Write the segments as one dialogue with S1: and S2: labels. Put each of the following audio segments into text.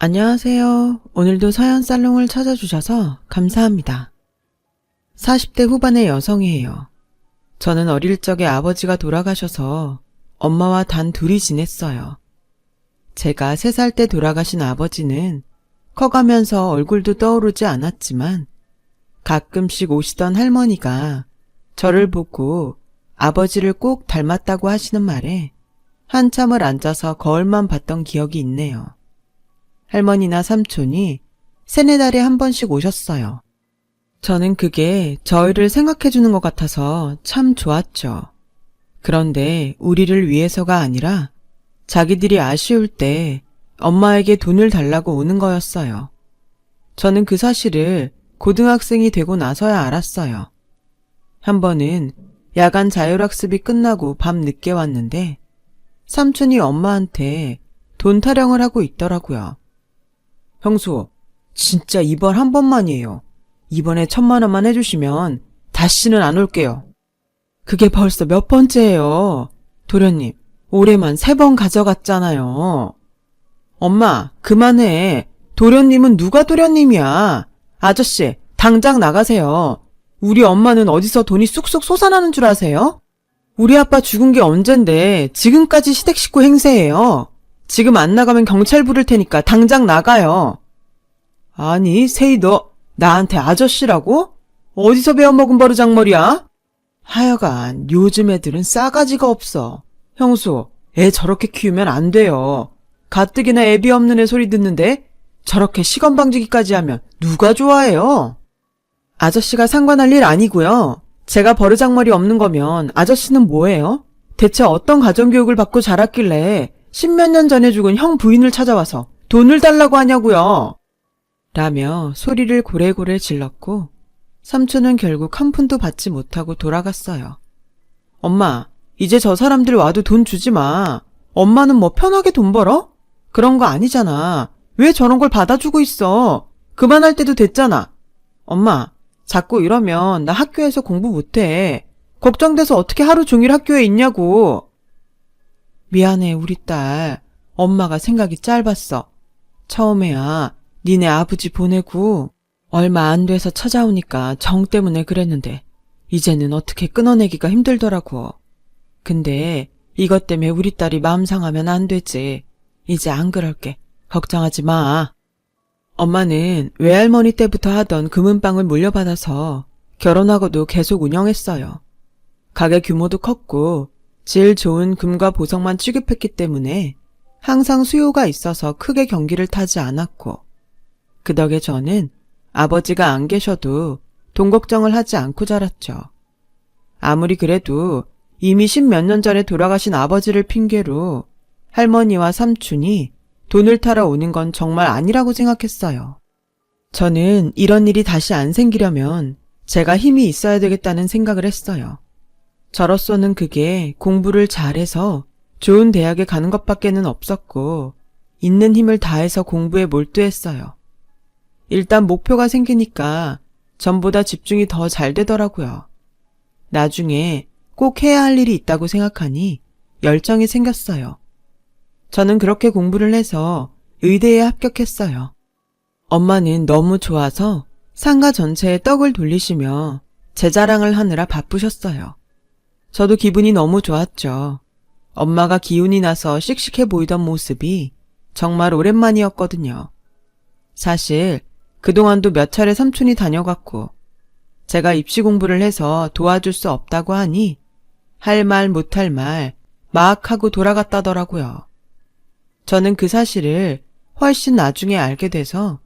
S1: 안녕하세요. 오늘도 사연 살롱을 찾아주셔서 감사합니다. 40대 후반의 여성이에요. 저는 어릴 적에 아버지가 돌아가셔서 엄마와 단 둘이 지냈어요. 제가 3살 때 돌아가신 아버지는 커가면서 얼굴도 떠오르지 않았지만 가끔씩 오시던 할머니가 저를 보고 아버지를 꼭 닮았다고 하시는 말에 한참을 앉아서 거울만 봤던 기억이 있네요. 할머니나 삼촌이 세네 달에 한 번씩 오셨어요. 저는 그게 저희를 생각해주는 것 같아서 참 좋았죠. 그런데 우리를 위해서가 아니라 자기들이 아쉬울 때 엄마에게 돈을 달라고 오는 거였어요. 저는 그 사실을 고등학생이 되고 나서야 알았어요. 한 번은 야간 자율학습이 끝나고 밤 늦게 왔는데 삼촌이 엄마한테 돈 타령을 하고 있더라고요. 형수, 진짜 이번 한 번만이에요. 이번에 천만 원만 해주시면 다시는 안 올게요. 그게 벌써 몇 번째예요. 도련님, 올해만 세 번 가져갔잖아요. 엄마, 그만해. 도련님은 누가 도련님이야? 아저씨, 당장 나가세요. 우리 엄마는 어디서 돈이 쑥쑥 솟아나는 줄 아세요? 우리 아빠 죽은 게 언젠데 지금까지 시댁 식구 행세예요. 지금 안 나가면 경찰 부를 테니까 당장 나가요. 아니, 세희 너 나한테 아저씨라고? 어디서 배워먹은 버르장머리야? 하여간 요즘 애들은 싸가지가 없어. 형수, 애 저렇게 키우면 안 돼요. 가뜩이나 애비 없는 애 소리 듣는데 저렇게 시건방지기까지 하면 누가 좋아해요? 아저씨가 상관할 일 아니고요. 제가 버르장머리 없는 거면 아저씨는 뭐예요? 대체 어떤 가정교육을 받고 자랐길래 십몇 년 전에 죽은 형 부인을 찾아와서 돈을 달라고 하냐고요. 라며 소리를 고래고래 질렀고 삼촌은 결국 한 푼도 받지 못하고 돌아갔어요. 엄마, 이제 저 사람들 와도 돈 주지 마. 엄마는 뭐 편하게 돈 벌어? 그런 거 아니잖아. 왜 저런 걸 받아주고 있어? 그만할 때도 됐잖아. 엄마, 자꾸 이러면 나 학교에서 공부 못해. 걱정돼서 어떻게 하루 종일 학교에 있냐고. 미안해, 우리 딸. 엄마가 생각이 짧았어. 처음에야 니네 아버지 보내고 얼마 안 돼서 찾아오니까 정 때문에 그랬는데 이제는 어떻게 끊어내기가 힘들더라고. 근데 이것 때문에 우리 딸이 마음 상하면 안 되지. 이제 안 그럴게. 걱정하지 마. 엄마는 외할머니 때부터 하던 금은방을 물려받아서 결혼하고도 계속 운영했어요. 가게 규모도 컸고 질 좋은 금과 보석만 취급했기 때문에 항상 수요가 있어서 크게 경기를 타지 않았고 그 덕에 저는 아버지가 안 계셔도 돈 걱정을 하지 않고 자랐죠. 아무리 그래도 이미 십몇 년 전에 돌아가신 아버지를 핑계로 할머니와 삼촌이 돈을 타러 오는 건 정말 아니라고 생각했어요. 저는 이런 일이 다시 안 생기려면 제가 힘이 있어야 되겠다는 생각을 했어요. 저로서는 그게 공부를 잘해서 좋은 대학에 가는 것밖에는 없었고, 있는 힘을 다해서 공부에 몰두했어요. 일단 목표가 생기니까 전보다 집중이 더 잘 되더라고요. 나중에 꼭 해야 할 일이 있다고 생각하니 열정이 생겼어요. 저는 그렇게 공부를 해서 의대에 합격했어요. 엄마는 너무 좋아서 상가 전체에 떡을 돌리시며 제 자랑을 하느라 바쁘셨어요. 저도 기분이 너무 좋았죠. 엄마가 기운이 나서 씩씩해 보이던 모습이 정말 오랜만이었거든요. 사실 그동안도 몇 차례 삼촌이 다녀갔고 제가 입시 공부를 해서 도와줄 수 없다고 하니 할 말 못할 말 막 하고 돌아갔다더라고요. 저는 그 사실을 훨씬 나중에 알게 돼서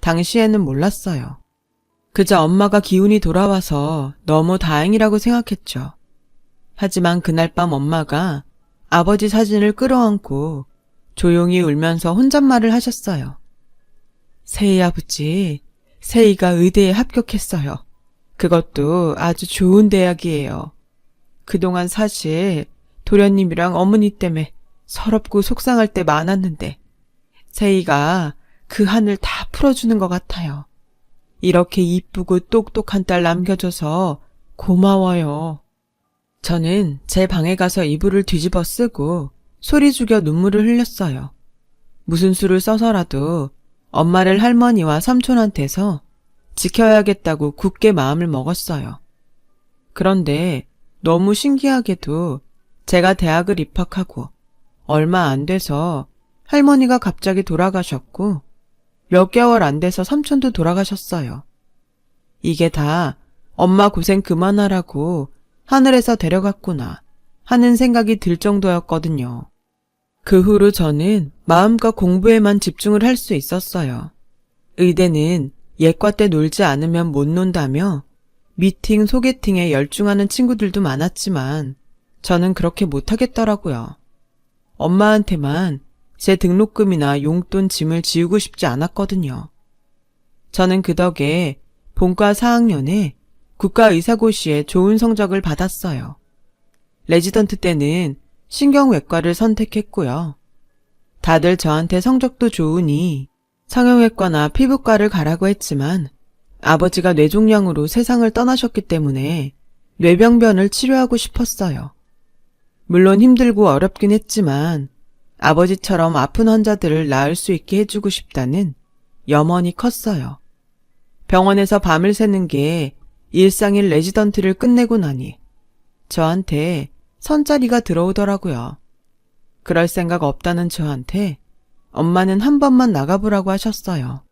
S1: 당시에는 몰랐어요. 그저 엄마가 기운이 돌아와서 너무 다행이라고 생각했죠. 하지만 그날 밤 엄마가 아버지 사진을 끌어안고 조용히 울면서 혼잣말을 하셨어요. 세희 아버지, 세희가 의대에 합격했어요. 그것도 아주 좋은 대학이에요. 그동안 사실 도련님이랑 어머니 때문에 서럽고 속상할 때 많았는데 세희가 그 한을 다 풀어주는 것 같아요. 이렇게 이쁘고 똑똑한 딸 남겨줘서 고마워요. 저는 제 방에 가서 이불을 뒤집어 쓰고 소리 죽여 눈물을 흘렸어요. 무슨 수를 써서라도 엄마를 할머니와 삼촌한테서 지켜야겠다고 굳게 마음을 먹었어요. 그런데 너무 신기하게도 제가 대학을 입학하고 얼마 안 돼서 할머니가 갑자기 돌아가셨고 몇 개월 안 돼서 삼촌도 돌아가셨어요. 이게 다 엄마 고생 그만하라고 하늘에서 데려갔구나 하는 생각이 들 정도였거든요. 그 후로 저는 마음껏 공부에만 집중을 할 수 있었어요. 의대는 예과 때 놀지 않으면 못 논다며 미팅, 소개팅에 열중하는 친구들도 많았지만 저는 그렇게 못하겠더라고요. 엄마한테만 제 등록금이나 용돈 짐을 지우고 싶지 않았거든요. 저는 그 덕에 본과 4학년에 국가의사고시에 좋은 성적을 받았어요. 레지던트 때는 신경외과를 선택했고요. 다들 저한테 성적도 좋으니 성형외과나 피부과를 가라고 했지만 아버지가 뇌종양으로 세상을 떠나셨기 때문에 뇌병변을 치료하고 싶었어요. 물론 힘들고 어렵긴 했지만 아버지처럼 아픈 환자들을 나을 수 있게 해주고 싶다는 염원이 컸어요. 병원에서 밤을 새는 게 일상일 레지던트를 끝내고 나니 저한테 선자리가 들어오더라고요. 그럴 생각 없다는 저한테 엄마는 한 번만 나가보라고 하셨어요.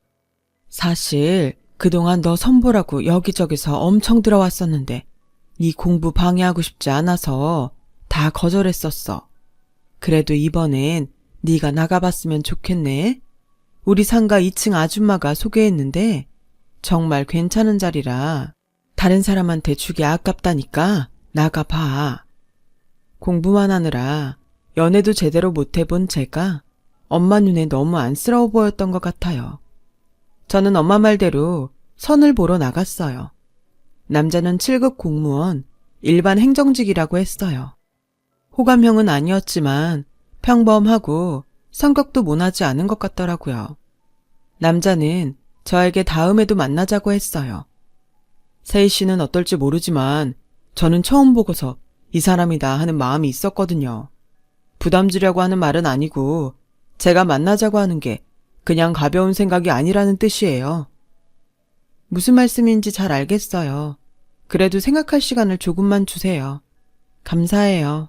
S1: 사실 그동안 너 선보라고 여기저기서 엄청 들어왔었는데 네 공부 방해하고 싶지 않아서 다 거절했었어. 그래도 이번엔 네가 나가봤으면 좋겠네. 우리 상가 2층 아줌마가 소개했는데 정말 괜찮은 자리라 다른 사람한테 주기 아깝다니까 나가봐. 공부만 하느라 연애도 제대로 못 해본 제가 엄마 눈에 너무 안쓰러워 보였던 것 같아요. 저는 엄마 말대로 선을 보러 나갔어요. 남자는 7급 공무원, 일반 행정직이라고 했어요. 호감형은 아니었지만 평범하고 성격도 모나지 않은 것 같더라고요. 남자는 저에게 다음에도 만나자고 했어요. 세희 씨는 어떨지 모르지만 저는 처음 보고서 이 사람이다 하는 마음이 있었거든요. 부담 주려고 하는 말은 아니고 제가 만나자고 하는 게 그냥 가벼운 생각이 아니라는 뜻이에요. 무슨 말씀인지 잘 알겠어요. 그래도 생각할 시간을 조금만 주세요. 감사해요.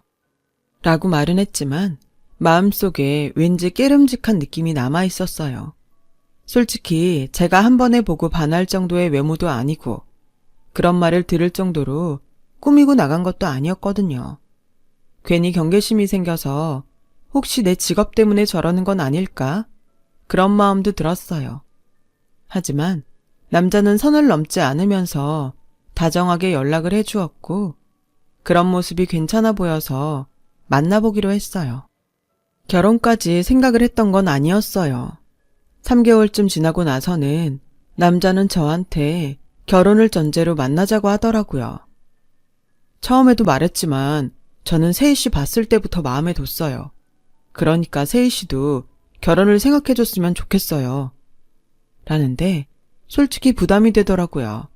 S1: 라고 말은 했지만 마음속에 왠지 깨름직한 느낌이 남아 있었어요. 솔직히 제가 한 번에 보고 반할 정도의 외모도 아니고 그런 말을 들을 정도로 꾸미고 나간 것도 아니었거든요. 괜히 경계심이 생겨서 혹시 내 직업 때문에 저러는 건 아닐까? 그런 마음도 들었어요. 하지만 남자는 선을 넘지 않으면서 다정하게 연락을 해주었고 그런 모습이 괜찮아 보여서 만나보기로 했어요. 결혼까지 생각을 했던 건 아니었어요. 3개월쯤 지나고 나서는 남자는 저한테 결혼을 전제로 만나자고 하더라고요. 처음에도 말했지만 저는 세희 씨 봤을 때부터 마음에 뒀어요. 그러니까 세희 씨도 결혼을 생각해줬으면 좋겠어요. 라는데 솔직히 부담이 되더라고요.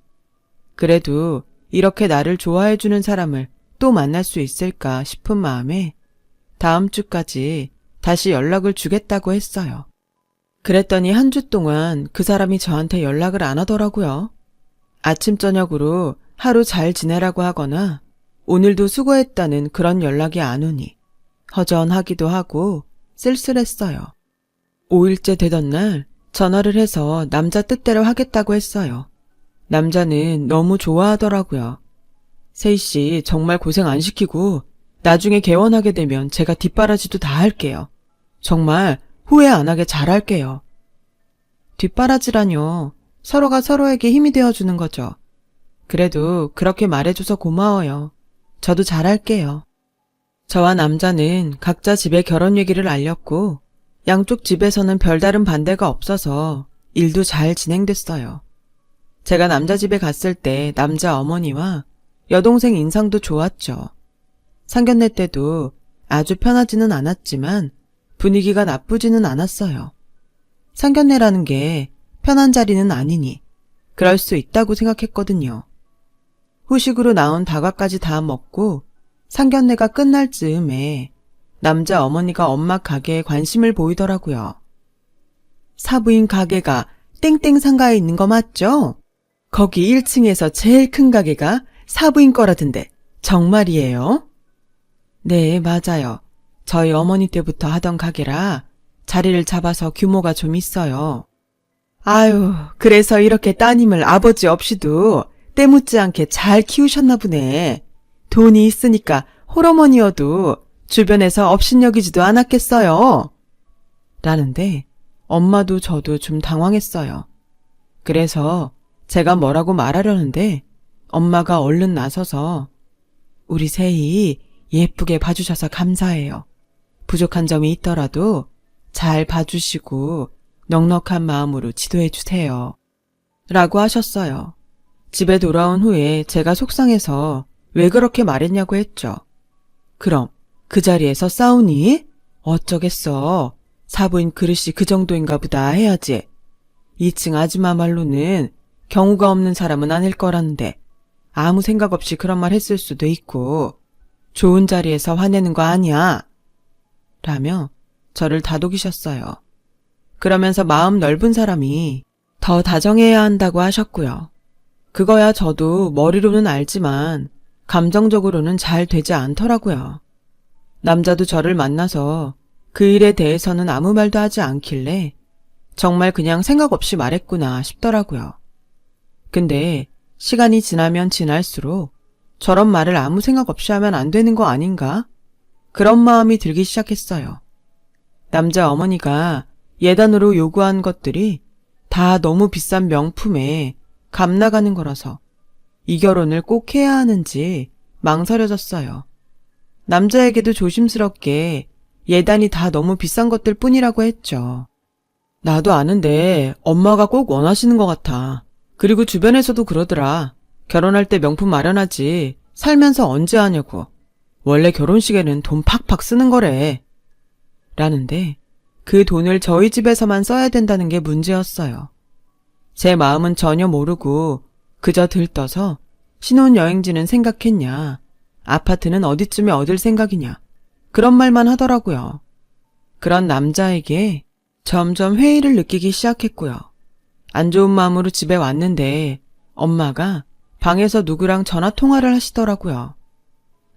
S1: 그래도 이렇게 나를 좋아해주는 사람을 또 만날 수 있을까 싶은 마음에 다음 주까지 다시 연락을 주겠다고 했어요. 그랬더니 한 주 동안 그 사람이 저한테 연락을 안 하더라고요. 아침, 저녁으로 하루 잘 지내라고 하거나 오늘도 수고했다는 그런 연락이 안 오니 허전하기도 하고 쓸쓸했어요. 5일째 되던 날 전화를 해서 남자 뜻대로 하겠다고 했어요. 남자는 너무 좋아하더라고요. 세희 씨 정말 고생 안 시키고 나중에 개원하게 되면 제가 뒷바라지도 다 할게요. 정말 후회 안 하게 잘할게요. 뒷바라지라뇨. 서로가 서로에게 힘이 되어주는 거죠. 그래도 그렇게 말해줘서 고마워요. 저도 잘할게요. 저와 남자는 각자 집에 결혼 얘기를 알렸고 양쪽 집에서는 별다른 반대가 없어서 일도 잘 진행됐어요. 제가 남자 집에 갔을 때 남자 어머니와 여동생 인상도 좋았죠. 상견례 때도 아주 편하지는 않았지만 분위기가 나쁘지는 않았어요. 상견례라는 게 편한 자리는 아니니 그럴 수 있다고 생각했거든요. 후식으로 나온 다과까지 다 먹고 상견례가 끝날 즈음에 남자 어머니가 엄마 가게에 관심을 보이더라고요. 사부인 가게가 땡땡 상가에 있는 거 맞죠? 거기 1층에서 제일 큰 가게가 사부인 거라던데 정말이에요? 네, 맞아요. 저희 어머니 때부터 하던 가게라 자리를 잡아서 규모가 좀 있어요. 아유, 그래서 이렇게 따님을 아버지 없이도 때묻지 않게 잘 키우셨나 보네. 돈이 있으니까 홀어머니여도 주변에서 업신여기지도 않았겠어요. 라는데 엄마도 저도 좀 당황했어요. 그래서 제가 뭐라고 말하려는데 엄마가 얼른 나서서 우리 세희 예쁘게 봐주셔서 감사해요. 부족한 점이 있더라도 잘 봐주시고 넉넉한 마음으로 지도해 주세요. 라고 하셨어요. 집에 돌아온 후에 제가 속상해서 왜 그렇게 말했냐고 했죠. 그럼 그 자리에서 싸우니? 어쩌겠어. 사부인 그릇이 그 정도인가 보다 해야지. 2층 아줌마 말로는 경우가 없는 사람은 아닐 거라는데 아무 생각 없이 그런 말 했을 수도 있고 좋은 자리에서 화내는 거 아니야. 라며 저를 다독이셨어요. 그러면서 마음 넓은 사람이 더 다정해야 한다고 하셨고요. 그거야 저도 머리로는 알지만 감정적으로는 잘 되지 않더라고요. 남자도 저를 만나서 그 일에 대해서는 아무 말도 하지 않길래 정말 그냥 생각 없이 말했구나 싶더라고요. 근데 시간이 지나면 지날수록 저런 말을 아무 생각 없이 하면 안 되는 거 아닌가? 그런 마음이 들기 시작했어요. 남자 어머니가 예단으로 요구한 것들이 다 너무 비싼 명품에 감 나가는 거라서 이 결혼을 꼭 해야 하는지 망설여졌어요. 남자에게도 조심스럽게 예단이 다 너무 비싼 것들 뿐이라고 했죠. 나도 아는데 엄마가 꼭 원하시는 것 같아. 그리고 주변에서도 그러더라. 결혼할 때 명품 마련하지. 살면서 언제 하냐고. 원래 결혼식에는 돈 팍팍 쓰는 거래. 라는데 그 돈을 저희 집에서만 써야 된다는 게 문제였어요. 제 마음은 전혀 모르고 그저 들떠서 신혼여행지는 생각했냐. 아파트는 어디쯤에 얻을 생각이냐. 그런 말만 하더라고요. 그런 남자에게 점점 회의를 느끼기 시작했고요. 안 좋은 마음으로 집에 왔는데 엄마가 방에서 누구랑 전화 통화를 하시더라고요.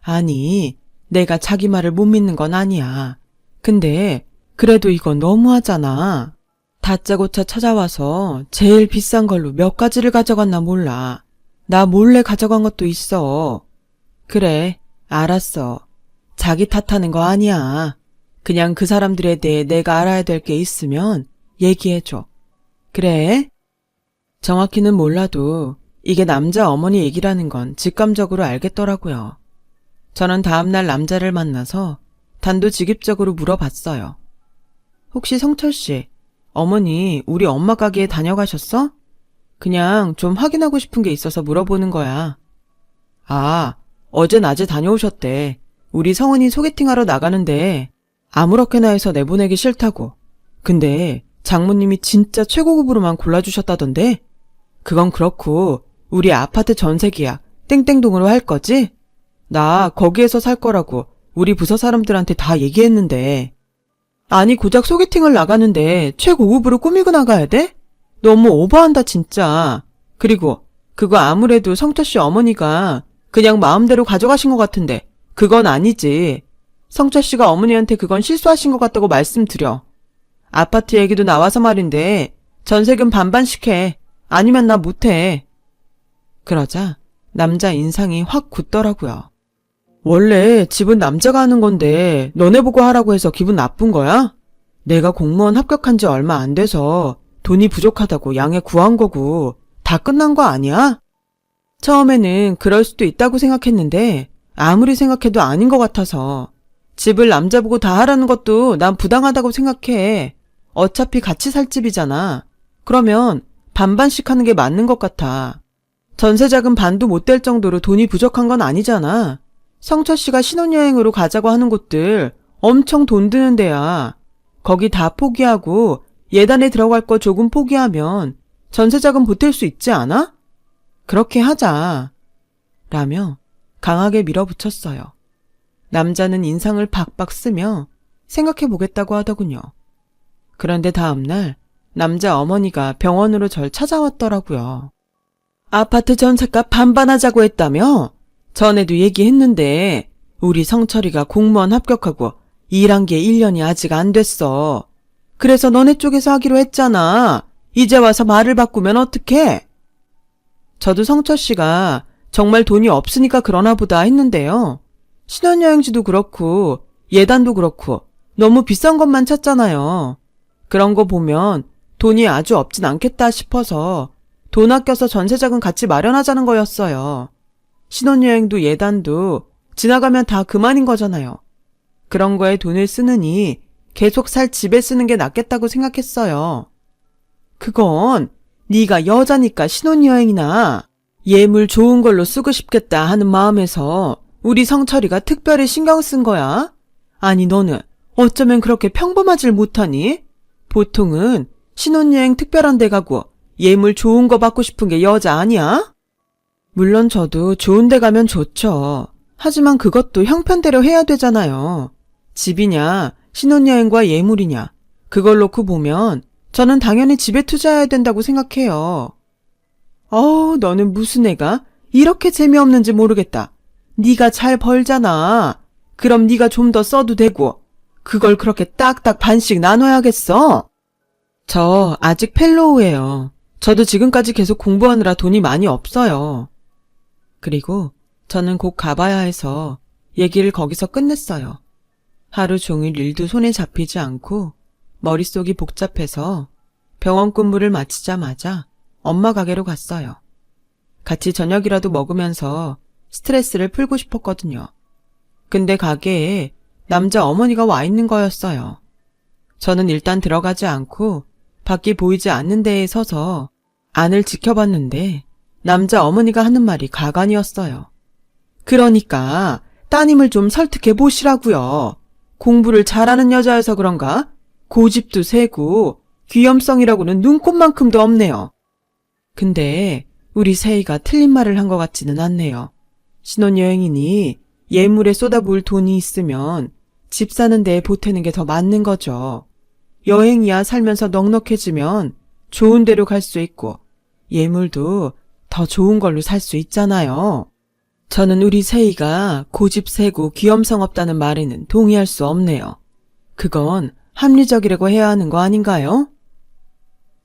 S1: 아니, 내가 자기 말을 못 믿는 건 아니야. 근데 그래도 이건 너무하잖아. 다짜고짜 찾아와서 제일 비싼 걸로 몇 가지를 가져갔나 몰라. 나 몰래 가져간 것도 있어. 그래, 알았어. 자기 탓하는 거 아니야. 그냥 그 사람들에 대해 내가 알아야 될 게 있으면 얘기해줘. 그래? 정확히는 몰라도 이게 남자 어머니 얘기라는 건 직감적으로 알겠더라고요. 저는 다음날 남자를 만나서 단도직입적으로 물어봤어요. 혹시 성철 씨, 어머니 우리 엄마 가게에 다녀가셨어? 그냥 좀 확인하고 싶은 게 있어서 물어보는 거야. 아, 어제 낮에 다녀오셨대. 우리 성은이 소개팅하러 나가는데 아무렇게나 해서 내보내기 싫다고. 근데 장모님이 진짜 최고급으로만 골라주셨다던데? 그건 그렇고 우리 아파트 전세 계약 땡땡동으로 할 거지? 나 거기에서 살 거라고 우리 부서 사람들한테 다 얘기했는데. 아니 고작 소개팅을 나가는데 최고급으로 꾸미고 나가야 돼? 너무 오버한다 진짜. 그리고 그거 아무래도 성철 씨 어머니가 그냥 마음대로 가져가신 것 같은데 그건 아니지. 성철 씨가 어머니한테 그건 실수하신 것 같다고 말씀드려. 아파트 얘기도 나와서 말인데 전세금 반반씩 해. 아니면 나 못해. 그러자 남자 인상이 확 굳더라고요. 원래 집은 남자가 하는 건데 너네 보고 하라고 해서 기분 나쁜 거야? 내가 공무원 합격한 지 얼마 안 돼서 돈이 부족하다고 양해 구한 거고 다 끝난 거 아니야? 처음에는 그럴 수도 있다고 생각했는데 아무리 생각해도 아닌 것 같아서 집을 남자 보고 다 하라는 것도 난 부당하다고 생각해. 어차피 같이 살 집이잖아. 그러면 반반씩 하는 게 맞는 것 같아. 전세자금 반도 못 될 정도로 돈이 부족한 건 아니잖아. 성철 씨가 신혼여행으로 가자고 하는 곳들 엄청 돈 드는 데야. 거기 다 포기하고 예단에 들어갈 거 조금 포기하면 전세자금 보탤 수 있지 않아? 그렇게 하자. 라며 강하게 밀어붙였어요. 남자는 인상을 박박 쓰며 생각해 보겠다고 하더군요. 그런데 다음날 남자 어머니가 병원으로 절 찾아왔더라고요. 아파트 전세값 반반하자고 했다며? 전에도 얘기했는데 우리 성철이가 공무원 합격하고 일한 게 1년이 아직 안 됐어. 그래서 너네 쪽에서 하기로 했잖아. 이제 와서 말을 바꾸면 어떡해? 저도 성철 씨가 정말 돈이 없으니까 그러나 보다 했는데요. 신혼여행지도 그렇고 예단도 그렇고 너무 비싼 것만 찾잖아요. 그런 거 보면 돈이 아주 없진 않겠다 싶어서 돈 아껴서 전세자금 같이 마련하자는 거였어요. 신혼여행도 예단도 지나가면 다 그만인 거잖아요. 그런 거에 돈을 쓰느니 계속 살 집에 쓰는 게 낫겠다고 생각했어요. 그건 네가 여자니까 신혼여행이나 예물 좋은 걸로 쓰고 싶겠다 하는 마음에서 우리 성철이가 특별히 신경 쓴 거야. 아니 너는 어쩌면 그렇게 평범하질 못하니? 보통은 신혼여행 특별한 데 가고 예물 좋은 거 받고 싶은 게 여자 아니야? 물론 저도 좋은 데 가면 좋죠. 하지만 그것도 형편대로 해야 되잖아요. 집이냐, 신혼여행과 예물이냐, 그걸 놓고 보면 저는 당연히 집에 투자해야 된다고 생각해요. 어, 너는 무슨 애가 이렇게 재미없는지 모르겠다. 네가 잘 벌잖아. 그럼 네가 좀 더 써도 되고 그걸 그렇게 딱딱 반씩 나눠야겠어? 저 아직 펠로우예요. 저도 지금까지 계속 공부하느라 돈이 많이 없어요. 그리고 저는 곧 가봐야 해서 얘기를 거기서 끝냈어요. 하루 종일 일도 손에 잡히지 않고 머릿속이 복잡해서 병원 근무를 마치자마자 엄마 가게로 갔어요. 같이 저녁이라도 먹으면서 스트레스를 풀고 싶었거든요. 근데 가게에 남자 어머니가 와 있는 거였어요. 저는 일단 들어가지 않고 밖이 보이지 않는 데에 서서 안을 지켜봤는데 남자 어머니가 하는 말이 가관이었어요. 그러니까 따님을 좀 설득해 보시라고요. 공부를 잘하는 여자여서 그런가? 고집도 세고 귀염성이라고는 눈꼽만큼도 없네요. 근데 우리 세이가 틀린 말을 한 것 같지는 않네요. 신혼여행이니 예물에 쏟아부을 돈이 있으면 집 사는 데에 보태는 게 더 맞는 거죠. 여행이야 살면서 넉넉해지면 좋은 데로 갈 수 있고 예물도 더 좋은 걸로 살 수 있잖아요. 저는 우리 세이가 고집 세고 귀염성 없다는 말에는 동의할 수 없네요. 그건 합리적이라고 해야 하는 거 아닌가요?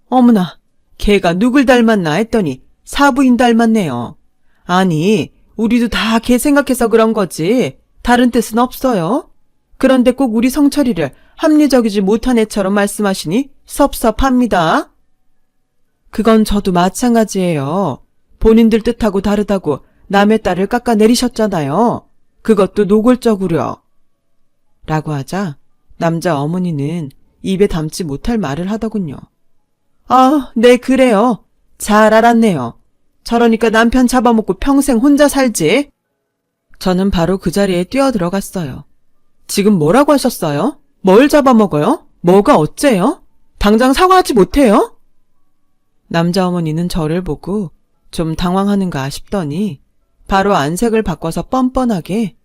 S1: 어머나, 걔가 누굴 닮았나 했더니 사부인 닮았네요. 아니, 우리도 다 걔 생각해서 그런 거지. 다른 뜻은 없어요. 그런데 꼭 우리 성철이를 합리적이지 못한 애처럼 말씀하시니 섭섭합니다. 그건 저도 마찬가지예요. 본인들 뜻하고 다르다고 남의 딸을 깎아내리셨잖아요. 그것도 노골적으려. 라고 하자 남자 어머니는 입에 담지 못할 말을 하더군요. 아, 네, 그래요. 잘 알았네요. 저러니까 남편 잡아먹고 평생 혼자 살지. 저는 바로 그 자리에 뛰어 들어갔어요. 지금 뭐라고 하셨어요? 뭘 잡아먹어요? 뭐가 어째요? 당장 사과하지 못해요? 남자 어머니는 저를 보고 좀 당황하는가 싶더니 바로 안색을 바꿔서 뻔뻔하게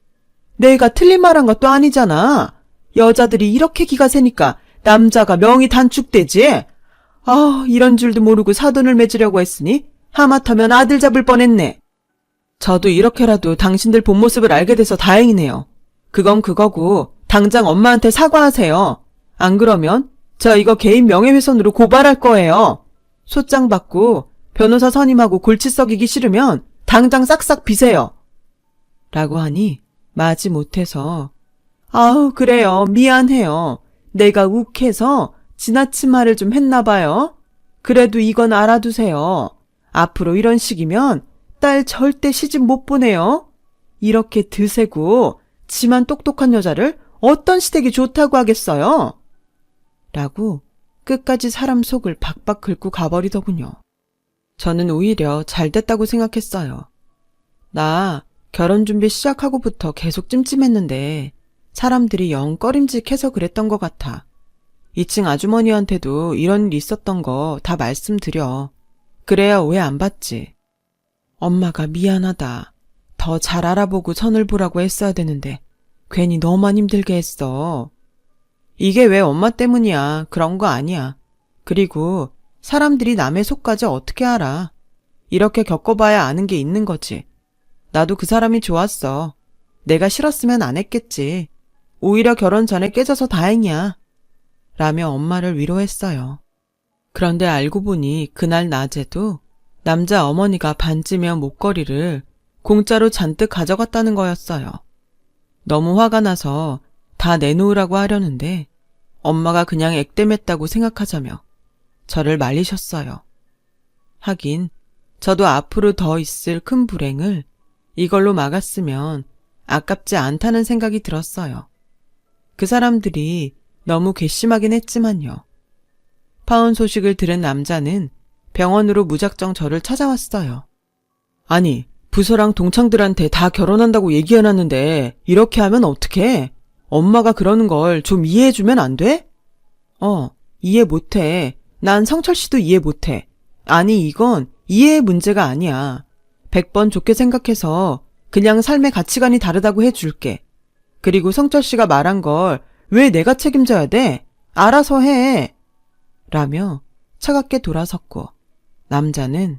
S1: 내가 틀린 말한 것도 아니잖아. 여자들이 이렇게 기가 세니까 남자가 명이 단축되지. 아, 이런 줄도 모르고 사돈을 맺으려고 했으니 하마터면 아들 잡을 뻔했네. 저도 이렇게라도 당신들 본 모습을 알게 돼서 다행이네요. 그건 그거고 당장 엄마한테 사과하세요. 안 그러면 저 이거 개인 명예훼손으로 고발할 거예요. 소장 받고 변호사 선임하고 골치 썩이기 싫으면 당장 싹싹 비세요. 라고 하니 마지 못해서 아우 그래요 미안해요. 내가 욱해서 지나친 말을 좀 했나 봐요. 그래도 이건 알아두세요. 앞으로 이런 식이면 딸 절대 시집 못 보내요. 이렇게 드세고 지만 똑똑한 여자를 어떤 시댁이 좋다고 하겠어요? 라고 끝까지 사람 속을 박박 긁고 가버리더군요. 저는 오히려 잘 됐다고 생각했어요. 나 결혼 준비 시작하고부터 계속 찜찜했는데 사람들이 영 꺼림직해서 그랬던 것 같아. 2층 아주머니한테도 이런 일 있었던 거 다 말씀드려. 그래야 오해 안 받지. 엄마가 미안하다. 더 잘 알아보고 선을 보라고 했어야 되는데 괜히 너만 힘들게 했어. 이게 왜 엄마 때문이야. 그런 거 아니야. 그리고 사람들이 남의 속까지 어떻게 알아. 이렇게 겪어봐야 아는 게 있는 거지. 나도 그 사람이 좋았어. 내가 싫었으면 안 했겠지. 오히려 결혼 전에 깨져서 다행이야. 라며 엄마를 위로했어요. 그런데 알고 보니 그날 낮에도 남자 어머니가 반지며 목걸이를 공짜로 잔뜩 가져갔다는 거였어요. 너무 화가 나서 다 내놓으라고 하려는데 엄마가 그냥 액땜했다고 생각하자며 저를 말리셨어요. 하긴 저도 앞으로 더 있을 큰 불행을 이걸로 막았으면 아깝지 않다는 생각이 들었어요. 그 사람들이 너무 괘씸하긴 했지만요. 파혼 소식을 들은 남자는 병원으로 무작정 저를 찾아왔어요. 아니, 부서랑 동창들한테 다 결혼한다고 얘기해놨는데 이렇게 하면 어떡해? 엄마가 그러는 걸 좀 이해해주면 안 돼? 어, 이해 못해. 난 성철 씨도 이해 못해. 아니, 이건 이해의 문제가 아니야. 100번 좋게 생각해서 그냥 삶의 가치관이 다르다고 해줄게. 그리고 성철 씨가 말한 걸 왜 내가 책임져야 돼? 알아서 해. 라며 차갑게 돌아섰고, 남자는,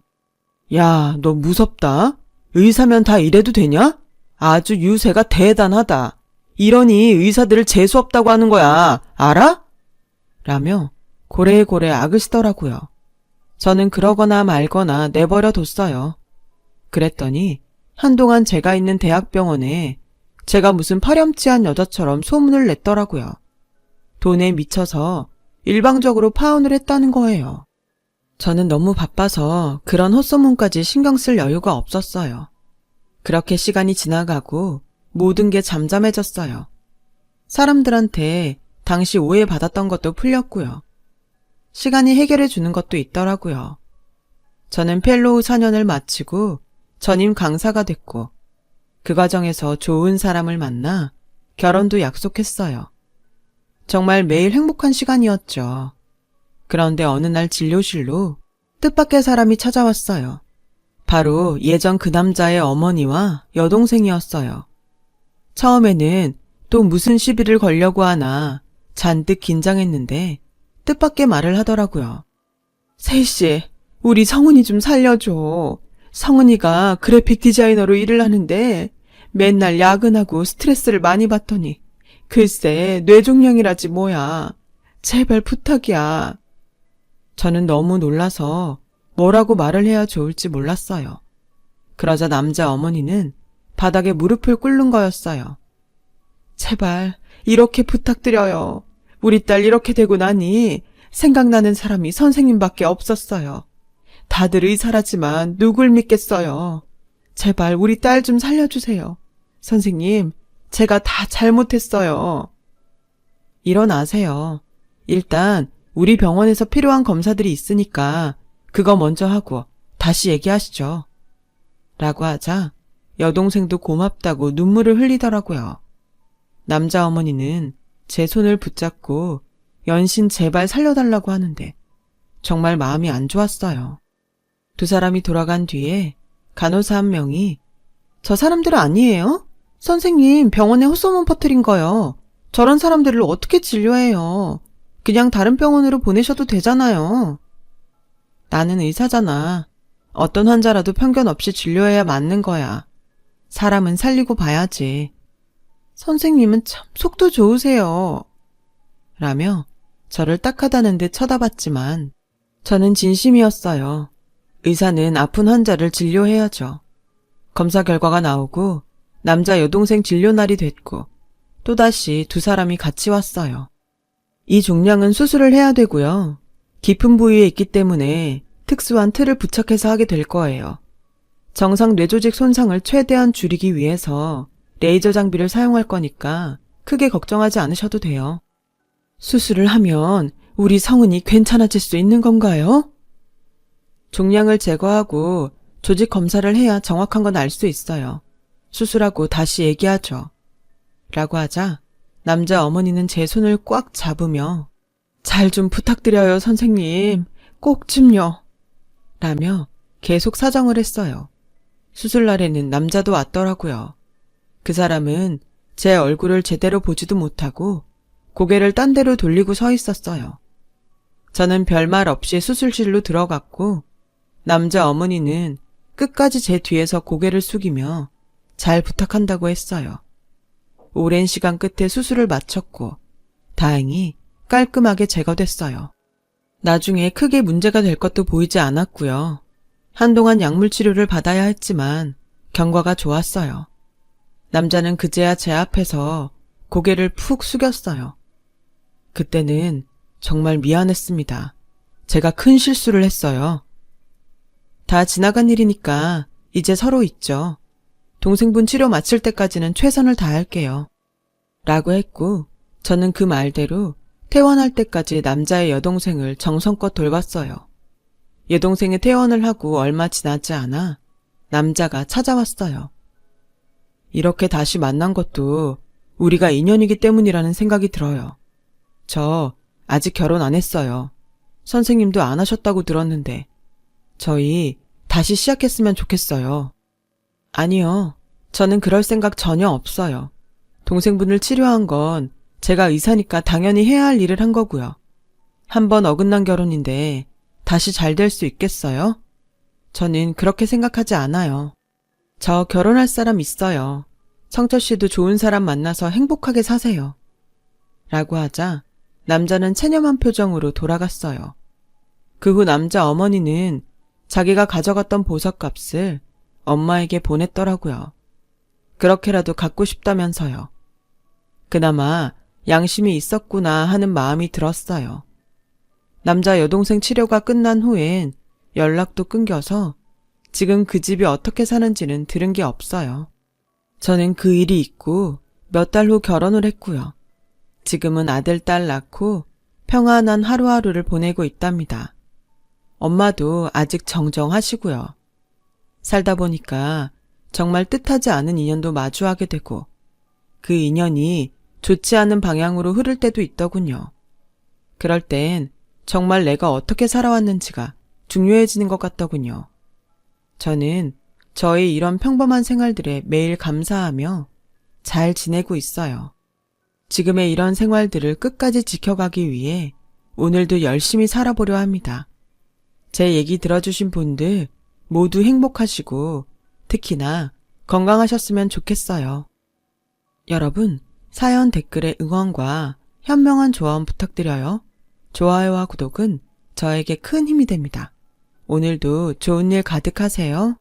S1: 야, 너 무섭다. 의사면 다 이래도 되냐? 아주 유세가 대단하다. 이러니 의사들을 재수없다고 하는 거야. 알아? 라며 고래고래 악으시더라고요. 저는 그러거나 말거나 내버려 뒀어요. 그랬더니 한동안 제가 있는 대학병원에 제가 무슨 파렴치한 여자처럼 소문을 냈더라고요. 돈에 미쳐서 일방적으로 파혼을 했다는 거예요. 저는 너무 바빠서 그런 헛소문까지 신경 쓸 여유가 없었어요. 그렇게 시간이 지나가고 모든 게 잠잠해졌어요. 사람들한테 당시 오해받았던 것도 풀렸고요. 시간이 해결해 주는 것도 있더라고요. 저는 펠로우 4년을 마치고 전임 강사가 됐고 그 과정에서 좋은 사람을 만나 결혼도 약속했어요. 정말 매일 행복한 시간이었죠. 그런데 어느 날 진료실로 뜻밖의 사람이 찾아왔어요. 바로 예전 그 남자의 어머니와 여동생이었어요. 처음에는 또 무슨 시비를 걸려고 하나 잔뜩 긴장했는데 뜻밖의 말을 하더라고요. 세희씨, 우리 성은이 좀 살려줘. 성은이가 그래픽 디자이너로 일을 하는데 맨날 야근하고 스트레스를 많이 받더니 글쎄 뇌종양이라지 뭐야. 제발 부탁이야. 저는 너무 놀라서 뭐라고 말을 해야 좋을지 몰랐어요. 그러자 남자 어머니는 바닥에 무릎을 꿇는 거였어요. 제발 이렇게 부탁드려요. 우리 딸 이렇게 되고 나니 생각나는 사람이 선생님밖에 없었어요. 다들 의사라지만 누굴 믿겠어요. 제발 우리 딸 좀 살려주세요. 선생님, 제가 다 잘못했어요. 일어나세요. 일단 우리 병원에서 필요한 검사들이 있으니까 그거 먼저 하고 다시 얘기하시죠. 라고 하자 여동생도 고맙다고 눈물을 흘리더라고요. 남자 어머니는 제 손을 붙잡고 연신 제발 살려달라고 하는데 정말 마음이 안 좋았어요. 두 사람이 돌아간 뒤에 간호사 한 명이 저 사람들은 아니에요? 선생님 병원에 헛소문 퍼뜨린 거요. 저런 사람들을 어떻게 진료해요? 그냥 다른 병원으로 보내셔도 되잖아요. 나는 의사잖아. 어떤 환자라도 편견 없이 진료해야 맞는 거야. 사람은 살리고 봐야지. 선생님은 참 속도 좋으세요. 라며 저를 딱하다는 듯 쳐다봤지만 저는 진심이었어요. 의사는 아픈 환자를 진료해야죠. 검사 결과가 나오고 남자 여동생 진료 날이 됐고 또다시 두 사람이 같이 왔어요. 이 종양은 수술을 해야 되고요. 깊은 부위에 있기 때문에 특수한 틀을 부착해서 하게 될 거예요. 정상 뇌조직 손상을 최대한 줄이기 위해서 레이저 장비를 사용할 거니까 크게 걱정하지 않으셔도 돼요. 수술을 하면 우리 성은이 괜찮아질 수 있는 건가요? 종양을 제거하고 조직 검사를 해야 정확한 건 알 수 있어요. 수술하고 다시 얘기하죠. 라고 하자 남자 어머니는 제 손을 꽉 잡으며 잘 좀 부탁드려요, 선생님. 꼭 좀요. 라며 계속 사정을 했어요. 수술날에는 남자도 왔더라고요. 그 사람은 제 얼굴을 제대로 보지도 못하고 고개를 딴 데로 돌리고 서 있었어요. 저는 별말 없이 수술실로 들어갔고 남자 어머니는 끝까지 제 뒤에서 고개를 숙이며 잘 부탁한다고 했어요. 오랜 시간 끝에 수술을 마쳤고 다행히 깔끔하게 제거됐어요. 나중에 크게 문제가 될 것도 보이지 않았고요. 한동안 약물 치료를 받아야 했지만 경과가 좋았어요. 남자는 그제야 제 앞에서 고개를 푹 숙였어요. 그때는 정말 미안했습니다. 제가 큰 실수를 했어요. 다 지나간 일이니까 이제 서로 있죠. 동생분 치료 마칠 때까지는 최선을 다할게요. 라고 했고, 저는 그 말대로 퇴원할 때까지 남자의 여동생을 정성껏 돌봤어요. 여동생이 퇴원을 하고 얼마 지나지 않아 남자가 찾아왔어요. 이렇게 다시 만난 것도 우리가 인연이기 때문이라는 생각이 들어요. 저 아직 결혼 안 했어요. 선생님도 안 하셨다고 들었는데 저희 다시 시작했으면 좋겠어요. 아니요. 저는 그럴 생각 전혀 없어요. 동생분을 치료한 건 제가 의사니까 당연히 해야 할 일을 한 거고요. 한 번 어긋난 결혼인데 다시 잘 될 수 있겠어요? 저는 그렇게 생각하지 않아요. 저 결혼할 사람 있어요. 성철 씨도 좋은 사람 만나서 행복하게 사세요. 라고 하자 남자는 체념한 표정으로 돌아갔어요. 그 후 남자 어머니는 자기가 가져갔던 보석값을 엄마에게 보냈더라고요. 그렇게라도 갖고 싶다면서요. 그나마 양심이 있었구나 하는 마음이 들었어요. 남자 여동생 치료가 끝난 후엔 연락도 끊겨서 지금 그 집이 어떻게 사는지는 들은 게 없어요. 저는 그 일이 있고 몇 달 후 결혼을 했고요. 지금은 아들, 딸 낳고 평안한 하루하루를 보내고 있답니다. 엄마도 아직 정정하시고요. 살다 보니까 정말 뜻하지 않은 인연도 마주하게 되고 그 인연이 좋지 않은 방향으로 흐를 때도 있더군요. 그럴 땐 정말 내가 어떻게 살아왔는지가 중요해지는 것 같더군요. 저는 저의 이런 평범한 생활들에 매일 감사하며 잘 지내고 있어요. 지금의 이런 생활들을 끝까지 지켜가기 위해 오늘도 열심히 살아보려 합니다. 제 얘기 들어주신 분들 모두 행복하시고 특히나 건강하셨으면 좋겠어요. 여러분, 사연 댓글에 응원과 현명한 조언 부탁드려요. 좋아요와 구독은 저에게 큰 힘이 됩니다. 오늘도 좋은 일 가득하세요.